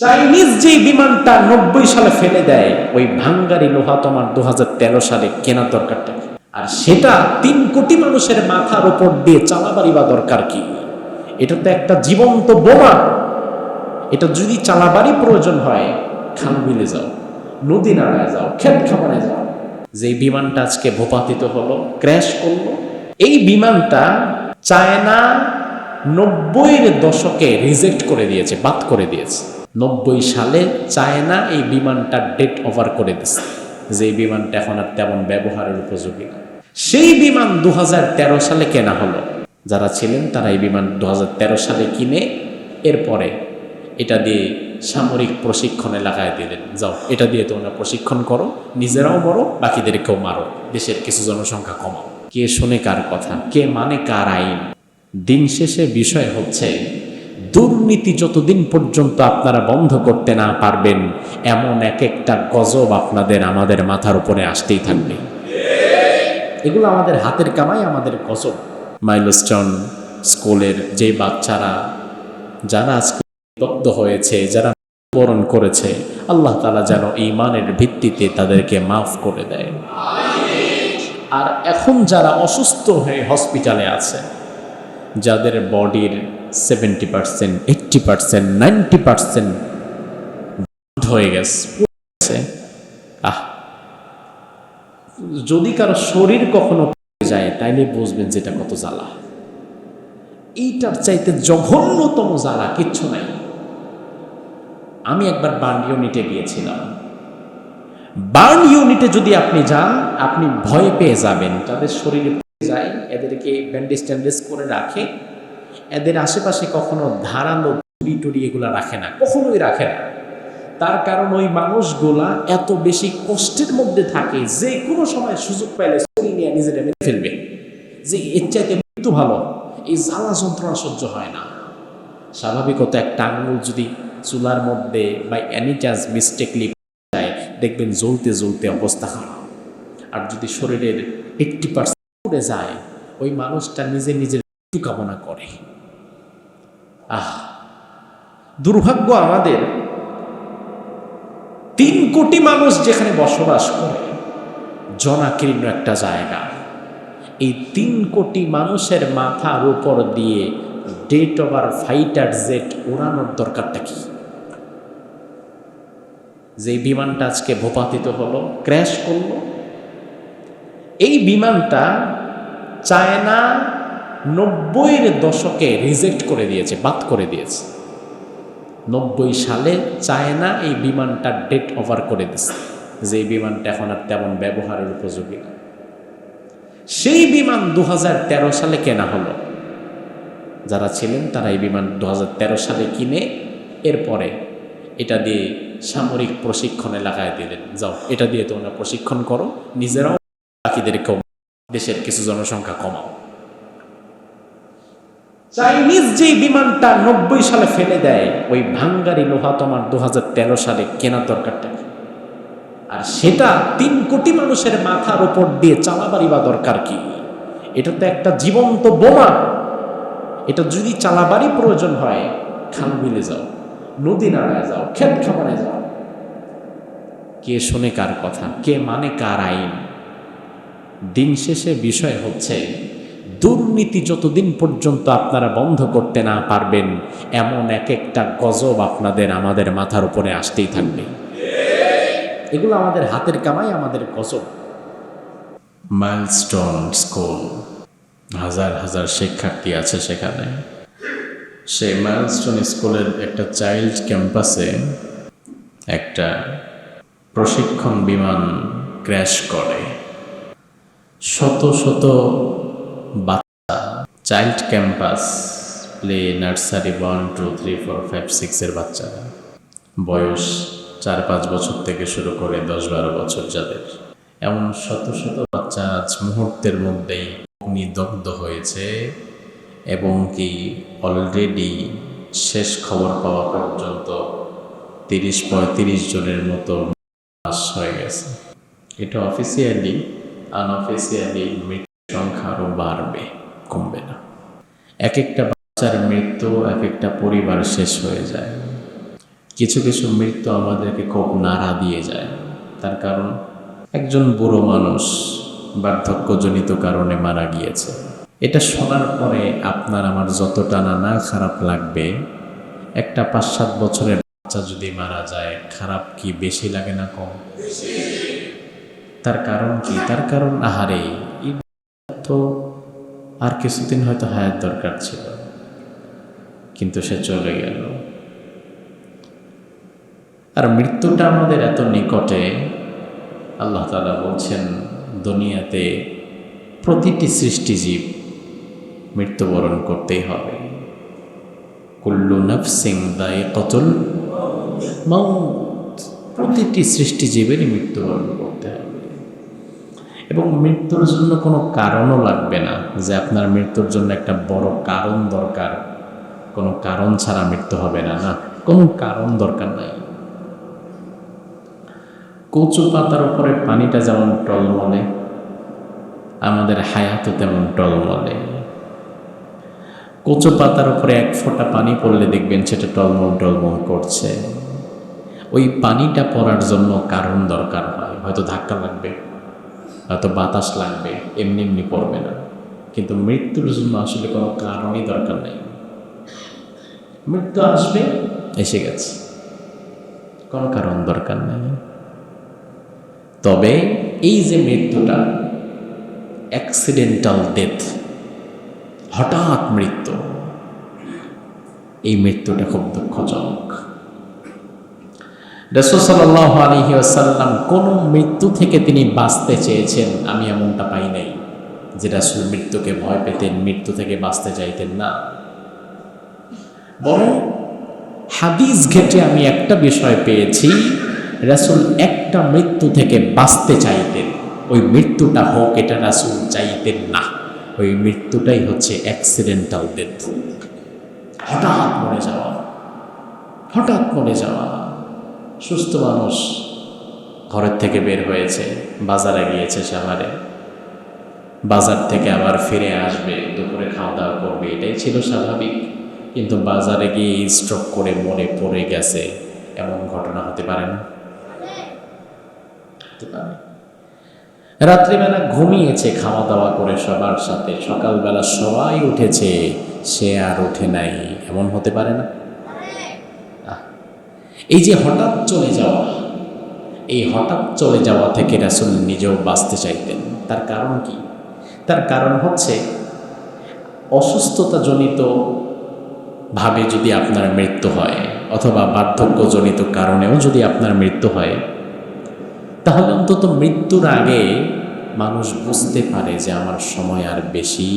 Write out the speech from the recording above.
Chinese যে বিমানটা নব্বই সালে ফেলে দেয়, ওই ভাঙ্গারি লোহা তোমার দু সালে কেনার দরকারটা আর সেটা তিন কোটি মানুষের মাথার উপর দিয়ে চালাবারই দরকার কি? এটা তো একটা জীবন্ত বোমা। এটা যদি চালাবারই প্রয়োজন হয়, খাল বিলে যাও, নদী নাড়ায় যাও, ক্ষেত খামারে যাও। যে বিমানটা আজকে ভূপাতিত হলো, ক্র্যাশ করল, এই বিমানটা চায়না নব্বইয়ের দশকে রিজেক্ট করে দিয়েছে, বাদ করে দিয়েছে। নব্বই সালে চায়না এই বিমানটা ডেট ওভার করে দিছে, যে বিমানটা এখন আর তেমন ব্যবহারের উপযোগী না। সেই বিমান দু হাজার তেরো সালে কেনা হলো। যারা ছিলেন তারা এই বিমান দু হাজার তেরো সালে কিনে এরপরে এটা দিয়ে সামরিক প্রশিক্ষণে লাগায় দিলেন। যাও, এটা দিয়ে তোমরা প্রশিক্ষণ করো, নিজেরাও মরো, বাকিদেরকেও মারো, দেশের কিছু জনসংখ্যা কমাও। কে শোনে কার কথা, কে মানে কার আইন? দিন শেষে বিষয় হচ্ছে দুর্নীতি যতদিন পর্যন্ত আপনারা বন্ধ করতে না পারবেন, এমন এক একটা গজব আপনাদের আমাদের মাথার উপরে আসতেই থাকবে। এগুলো আমাদের হাতের কামাই, আমাদের গজব। মাইলস্টোন স্কুলের যে বাচ্চারা, যারা আজকে দগ্ধ হয়েছে, যারা বরণ করেছে, আল্লাহ তালা যেন ইমানের ভিত্তিতে তাদেরকে মাফ করে দেয়। আর এখন যারা অসুস্থ হয়ে হসপিটালে আছে, যাদের বডির seventy percent percent ninety percent হয়ে গেছে। আহ। যদি কারও শরীর কখনো যায়, তাইলে বুঝবেন যেটা কত জ্বালা। এইটার চাইতে জঘন্যতম জ্বালা কিচ্ছু নাই। আমি একবার বার্ন ইউনিটে গিয়েছিলাম। বার্ন ইউনিটে যদি আপনি যান, আপনি ভয় পেয়ে যাবেন। তাদের শরীরে যায়, এদেরকে ব্যান্ডেজ ট্যান্ডেজ করে রাখে। এদের আশেপাশে কখনো ধারালো টুড়ি টুড়ি এগুলো রাখে না, কখনোই রাখে না। তার কারণ ওই মানুষগুলা এত বেশি কষ্টের মধ্যে থাকে, যে কোনো সময় সুযোগ পাইলে নিয়ে নিজেরা মেরে ফেলবে। যে এর চাইতে মৃত্যু ভালো, এই জ্বালা যন্ত্রণা সহ্য হয় না। স্বাভাবিকত একটা আঙুল যদি চুলার মধ্যে বা চান্স মিস্টেকলি যায়, দেখবেন জ্বলতে জ্বলতে অবস্থা খারাপ। আর যদি শরীরের এইট্টি পার্সেন্ট পড়ে যায়, ওই মানুষটা নিজে নিজের মৃত্যু কামনা করে। আহ, দুর্ভাগ্য আমাদের তিন কোটি মানুষ যেখানে বসবাস করে, জনাকীর্ণ একটা জায়গা। এই তিন কোটি মানুষের মাথার উপর দিয়ে ডেট ওভার ফাইটার জেট উড়ানোর দরকারটা কি? যে বিমানটা আজকে ভোপাতিত হলো ক্র্যাশ করল, এই বিমানটা চায়না নব্বইয়ের দশকে রিজেক্ট করে দিয়েছে, বাদ করে দিয়েছে। নব্বই সালে চায়না এই বিমানটা ডেট ওভার করে দিছে যে এই বিমানটা এখন আর তেমন ব্যবহারের উপযোগী না। সেই বিমান দু হাজার তেরো সালে কেনা হলো। যারা ছিলেন তারা এই বিমান দু হাজার তেরো সালে কিনে এরপরে এটা দিয়ে সামরিক প্রশিক্ষণে লাগায় দিলেন। যাও, এটা দিয়ে তোমরা প্রশিক্ষণ করো, নিজেরাও বাকিদেরকেও, দেশের কিছু জনসংখ্যা কমাও। চাইনিজ যে বিমানটা নব্বই সালে ফেলে দেয়, ওই ভাঙ্গারি লোহা তোমার দু সালে কেনার দরকারটা আর সেটা তিন কোটি মানুষের মাথার উপর দিয়ে চালাবারই বা দরকার কি? এটা তো একটা জীবন্ত বোমা। এটা যদি চালাবারই প্রয়োজন হয়, খাল বিলে যাও, নদী নাড়ায় যাও, ক্ষেত খামারে যাও। কে শোনে কার কথা, কে মানে কার আইন? দিন শেষে বিষয় হচ্ছে দুর্নীতি যতদিন পর্যন্ত আপনারা বন্ধ করতে না পারবেন, এমন এক একটা গজব আপনাদের আমাদের মাথার উপরে আসতেই থাকবে। এগুলো আমাদের হাতের কামাই, আমাদের গজব। মাইলস্টোন স্কুল হাজার হাজার শিক্ষার্থী আছে সেখানে। সেই মাইলস্টোন স্কুলের একটা চাইল্ড ক্যাম্পাসে একটা প্রশিক্ষণ বিমান ক্র্যাশ করে। শত শত বাচ্চা, child campus, play nursery one, two, three, four, five সিক্সের বাচ্চারা। বয়স চার, পাঁচ বছর থেকে শুরু করে দশ, বারো বছর যাদের। এমন শত শত বাচ্চা আজ মুহূর্তের মধ্যেই অগ্নিদগ্ধ হয়েছে এবং কি অলরেডি শেষ খবর পাওয়া পর্যন্ত তিরিশ, পঁয়ত্রিশ জনের মতো হয়ে গেছে। এটা অফিসিয়ালি আনঅফিসিয়ালি সংখ্যা আরও বাড়বে, কমবে না। এক একটা বাচ্চার মৃত্যু এক একটা পরিবার শেষ হয়ে যায়। কিছু কিছু মৃত্যু আমাদেরকে খুব নাড়া দিয়ে যায়। তার কারণ, একজন বুড়ো মানুষ বার্ধক্যজনিত কারণে মারা গিয়েছে। এটা শোনার পরে আপনার আমার যতটা না না খারাপ লাগবে, একটা পাঁচ সাত বছরের বাচ্চা যদি মারা যায়, খারাপ কি বেশি লাগে না কম? তার কারণ কি? তার কারণ, আহারে এই তো আর কিছুদিন হয়তো হায়াত দরকার ছিল। কিন্তু সে চলে গেল। আর মৃত্যুটা আমাদের এত নিকটে, আল্লাহ তালা বলছেন, দুনিয়াতে প্রতিটি সৃষ্টিজীব মৃত্যুবরণ করতেই হবে। কুল্লু নফসিং দায় কতল মাউত। প্রতিটি সৃষ্টিজীবেরই মৃত্যুবরণ করতে হবে। এবং মৃত্যুর জন্য কোনো কারণও লাগবে না যে আপনার মৃত্যুর জন্য একটা বড় কারণ দরকার। কোনো কারণ ছাড়া মৃত্যু হবে না না। কোনো কারণ দরকার নাই। কচু পাতার উপরে পানিটা যেমন টলমলে, আমাদের হায়াতও তেমন টলমলে। কচু পাতার উপরে এক ফোঁটা পানি পড়লে দেখবেন সেটা টলমল টলমল করছে। ওই পানিটা পড়ার জন্য কারণ দরকার হয়, হয়তো ধাক্কা লাগবে। হয়তো বাতাস লাগবে, এমনি এমনি পড়বে না। কিন্তু মৃত্যুর জন্য আসলে কোনো কারণই দরকার নেই। মৃত্যু আসবে, এসে গেছে। কোনো কারণ দরকার নেই। তবে এই যে মৃত্যুটা অ্যাক্সিডেন্টাল ডেথ হঠাৎ মৃত্যু, এই মৃত্যুটা খুব দুঃখজনক। রসুসাল্লাহ আলহি আসাল্লাম কোন মৃত্যু থেকে তিনি বাঁচতে চেয়েছেন? আমি এমনটা পাই নাই যে রাসুল মৃত্যুকে ভয় পেতেন, মৃত্যু থেকে বাঁচতে চাইতেন না। বরং হাদিস ঘেটে আমি একটা বিষয় পেয়েছি, রাসুল একটা মৃত্যু থেকে বাঁচতে চাইতেন। ওই মৃত্যুটা হোক, এটা রাসুল চাইতেন না। ওই মৃত্যুটাই হচ্ছে অ্যাক্সিডেন্টাল ডেথ হঠাৎ মরে যাওয়া। হঠাৎ মরে যাওয়া। সুস্থ মানুষ ঘরের থেকে বের হয়েছে, বাজারে গিয়েছে সাভারে। বাজার থেকে আবার ফিরে আসবে, দুপুরে খাওয়া দাওয়া করবে, এটাই ছিল স্বাভাবিক। কিন্তু বাজারে গিয়ে স্ট্রোক করে মনে পড়ে গেছে, এমন ঘটনা হতে পারে না? রাত্রিবেলা ঘুমিয়েছে খাওয়া দাওয়া করে সবার সাথে। সকালবেলা সবাই উঠেছে, সে আর ওঠে নাই, এমন হতে পারে না? এই যে হঠাৎ চলে যাওয়া, এই হঠাৎ চলে যাওয়া থেকে রাসুল নিজেও বাঁচতে চাইতেন। তার কারণ কি? তার কারণ হচ্ছে অসুস্থতাজনিত ভাবে যদি আপনার মৃত্যু হয় অথবা বার্ধক্যজনিত কারণেও যদি আপনার মৃত্যু হয়, তাহলে অন্তত মৃত্যুর আগে মানুষ বুঝতে পারে যে আমার সময় আর বেশি